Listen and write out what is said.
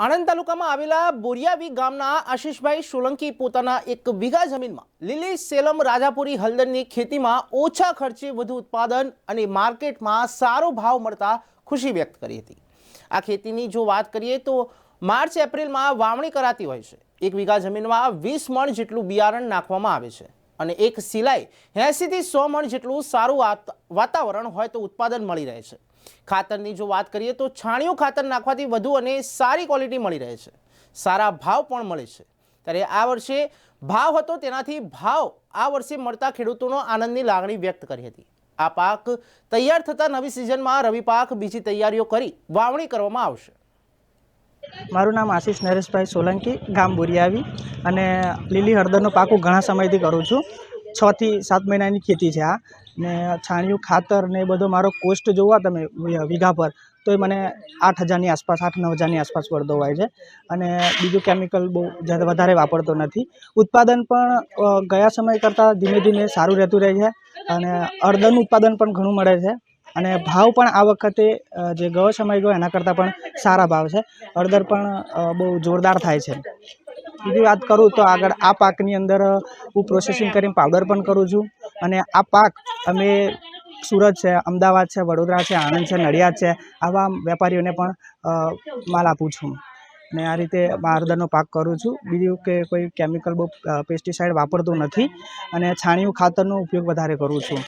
આણંદ તાલુકામાં આવેલા બોરિયાવી ગામના આશીષભાઈ સોલંકી પોતાના એક વીઘા જમીનમાં લીલી સેલમ રાજાપુરી હળદરની ખેતીમાં ઓછા ખર્ચે વધુ ઉત્પાદન અને માર્કેટમાં સારો ભાવ મળતા ખુશી વ્યક્ત કરી હતી. આ ખેતીની જો વાત કરીએ તો માર્ચ એપ્રિલમાં વાવણી કરાતી હોય છે. એક વીઘા જમીનમાં વીસ મણ જેટલું બિયારણ નાખવામાં આવે છે. અને એક સિલાઈ. એંસીથી સો મણ જેટલું સારું વાત- વાતાવરણ હોય તો ઉત્પાદન મળી રહે છે. ખાતરની જો વાત કરીએ તો છાણિયું ખાતર નાખવાથી વધુ અને સારી ક્વોલિટી મળી રહે છે. સારા ભાવ પણ મળે છે. ત્યારે આ વર્ષે ભાવ હતો તેનાથી ભાવ આ વર્ષે મળતા ખેડૂતોનો આનંદની લાગણી વ્યક્ત કરી હતી. આ પાક તૈયાર થતા નવી સિઝનમાં રવિ પાક બીજી તૈયારીઓ કરી વાવણી કરવામાં આવશે. મારું નામ આશીષ નરેશભાઈ સોલંકી, ગામ બોરિયાવી અને લીલી હળદરનો પાક ઘણા સમયથી કરું છું. છ થી સાત મહિનાની ખેતી છે આ. ને છાણિયું, ખાતર ને બધો મારો કોસ્ટ જોવા તમે વીઘા પર તો એ મને આઠ હજારની આસપાસ, આઠ નવ હજારની આસપાસ પડતો હોય છે. અને બીજું કેમિકલ બહુ વધારે વાપરતો નથી. ઉત્પાદન પણ ગયા સમય કરતાં ધીમે ધીમે સારું રહેતું રહે છે. અને અડદરનું ઉત્પાદન પણ ઘણું મળે છે. અને ભાવ પણ આ વખતે જે ગયો સમય ગયો, એના કરતાં પણ સારા ભાવ છે. હળદર પણ બહુ જોરદાર થાય છે. બીજી વાત કરું તો આગળ આ પાકની અંદર હું પ્રોસેસિંગ કરીને પાવડર પણ કરું છું. અને આ પાક અમે સુરત છે, અમદાવાદ છે, વડોદરા છે, આણંદ છે, નડિયાદ છે, આવા વેપારીઓને પણ માલ આપું છું. અને આ રીતે હળદરનો પાક કરું છું. બીજું કે કોઈ કેમિકલ બહુ પેસ્ટિસાઇડ વાપરતું નથી. અને છાણિયું ખાતરનો ઉપયોગ વધારે કરું છું.